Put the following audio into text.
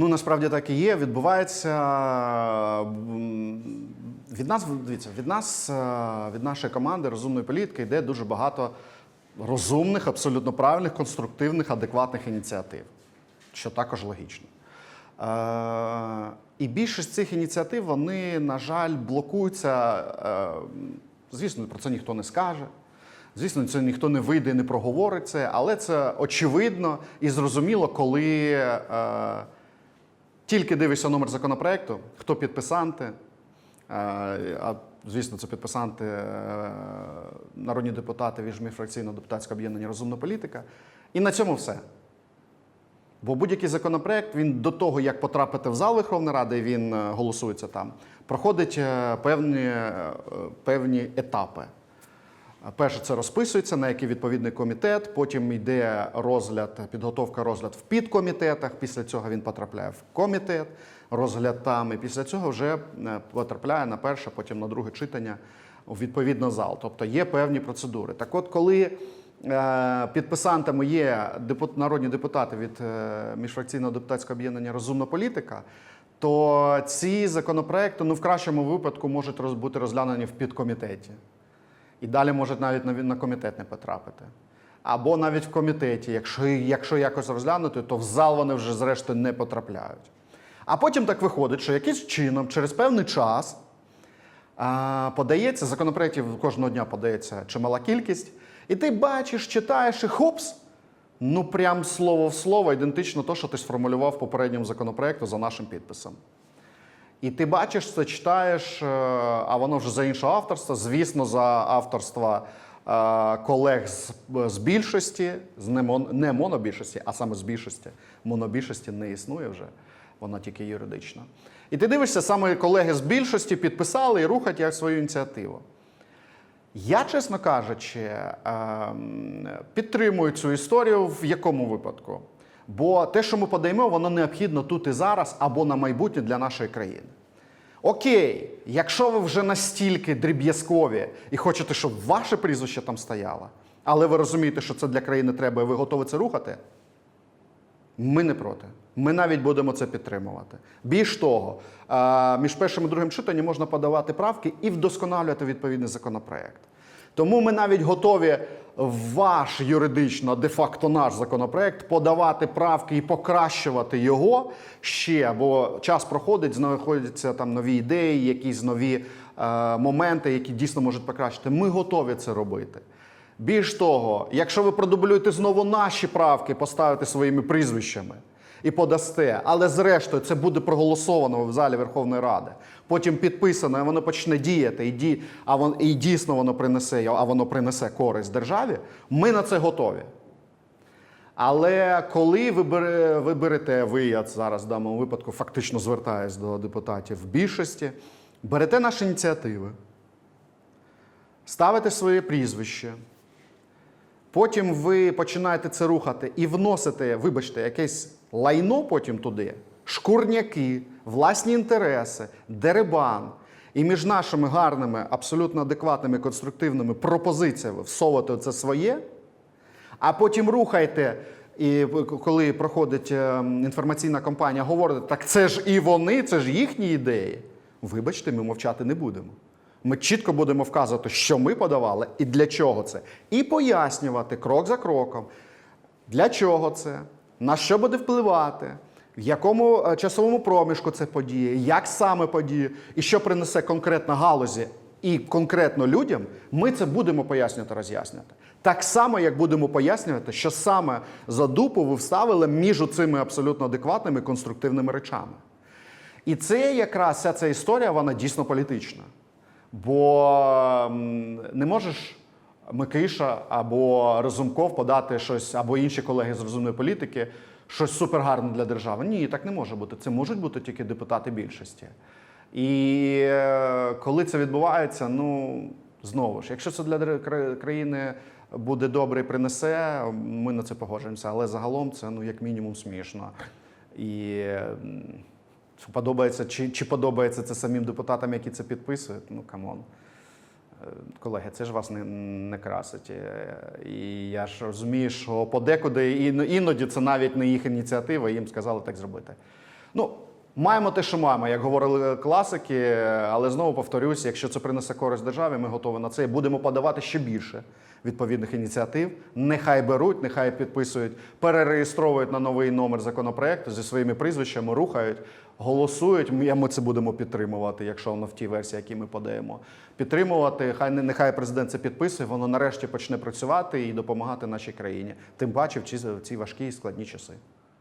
Ну, насправді так і є. Відбувається від нас, дивіться, від нас, е, від нашої команди розумної політики йде дуже багато розумних, абсолютно правильних, конструктивних, адекватних ініціатив, що також логічно. Е, І більшість цих ініціатив, вони, на жаль, блокуються. е, Звісно, про це ніхто не скаже. Звісно, це ніхто не вийде і не проговорить це, але це очевидно і зрозуміло, коли тільки дивишся номер законопроекту, хто підписанти. е, А звісно, це підписанти е, народні депутати від міжфракційного депутатського об'єднання Розумна політика. І на цьому все. Бо будь-який законопроект, він до того, як потрапити в зал Верховної Ради, він е, голосується там, проходить певні, певні етапи. Перше, це розписується, на який відповідний комітет. Потім йде розгляд, підготовка розгляд в підкомітетах. Після цього він потрапляє в комітет, розгляд там. І після цього вже е, потрапляє на перше, потім на друге читання відповідно зал. Тобто є певні процедури. Так от, коли е, підписантами є народні депутати від е, міжфракційного депутатського об'єднання Розумна політика. То ці законопроекти, ну в кращому випадку, можуть бути розглянені в підкомітеті. І далі можуть навіть на, комітет не потрапити. Або навіть в комітеті, якщо, якщо якось розглянути, то в зал вони вже зрештою не потрапляють. А потім так виходить, що якийсь чином, через певний час, а, подається, законопроєктів кожного дня подається чимала кількість, і ти бачиш, читаєш і хопс, ну прям слово в слово, ідентично то, що ти сформулював в попередньому законопроекту за нашим підписом. І ти бачиш це, читаєш, е, а воно вже за іншого авторства, звісно, за авторства е, колег з, більшості, з не, мон, не монобільшості, а саме з більшості. Монобільшості не існує вже, вона тільки юридична. І ти дивишся, саме колеги з більшості підписали і рухають як свою ініціативу. Я, чесно кажучи, ем, підтримую цю історію в якому випадку? Бо те, що ми подаємо, воно необхідно тут і зараз або на майбутнє для нашої країни. Окей, якщо ви вже настільки дріб'язкові і хочете, щоб ваше прізвище там стояло, але ви розумієте, що це для країни треба, і ви готові це рухати, ми не проти. Ми навіть будемо це підтримувати. Більш того, між першим і другим читанням можна подавати правки і вдосконалювати відповідний законопроект. Тому ми навіть готові ваш юридично, де-факто наш законопроект подавати правки і покращувати його ще, бо час проходить, знаходяться там нові ідеї, якісь нові е, моменти, які дійсно можуть покращити. Ми готові це робити. Більш того, якщо ви продублюєте знову наші правки, поставите своїми прізвищами і подасте, але зрештою це буде проголосовано в залі Верховної Ради, потім підписано, і воно почне діяти, і, ді, а вон, і дійсно воно принесе, а воно принесе користь державі, ми на це готові. Але коли ви, бере, ви берете, ви я зараз в даному випадку фактично звертаюсь до депутатів в більшості, берете наші ініціативи, ставите своє прізвище, Потім ви починаєте це рухати і вносите, вибачте, якесь лайно потім туди, шкурняки, власні інтереси, деребан. І між нашими гарними, абсолютно адекватними, конструктивними пропозиціями всовувати це своє, а потім рухайте, і коли проходить е, інформаційна кампанія, говорите, так це ж і вони, це ж їхні ідеї. Вибачте, ми мовчати не будемо. Ми чітко будемо вказувати, що ми подавали і для чого це. І пояснювати крок за кроком, для чого це, на що буде впливати, в якому е, часовому проміжку це подіє, як саме подіє, і що принесе конкретно галузі і конкретно людям, ми це будемо пояснювати, роз'яснювати. Так само, як будемо пояснювати, що саме за дупу ви вставили між цими абсолютно адекватними конструктивними речами. І це якраз вся ця історія, вона дійсно політична. Бо не можеш Микиша або Разумков подати щось, або інші колеги з розумної політики, щось супергарне для держави. Ні, так не може бути. Це можуть бути тільки депутати більшості. І е, коли це відбувається, ну знову ж, якщо це для країни буде добре і принесе, ми на це погоджуємося. Але загалом це ну як мінімум смішно. І подобається, чи, чи подобається це самим депутатам, які це підписують. Ну камон. Колеги, це ж вас не, не красить. Е, І я ж розумію, що подекуди іно- іноді це навіть не їх ініціатива, їм сказали так зробити. Ну, маємо те, що маємо, як говорили класики, але знову повторюсь, якщо це принесе користь державі, ми готові на це і будемо подавати ще більше відповідних ініціатив. Нехай беруть, нехай підписують, перереєстровують на новий номер законопроекту зі своїми прізвищами, рухають, голосують. Ми це будемо підтримувати, якщо воно в тій версії, які ми подаємо. Підтримувати, хай не- нехай президент це підписує, воно нарешті почне працювати і допомагати нашій країні. Тим паче в ці важкі і складні часи.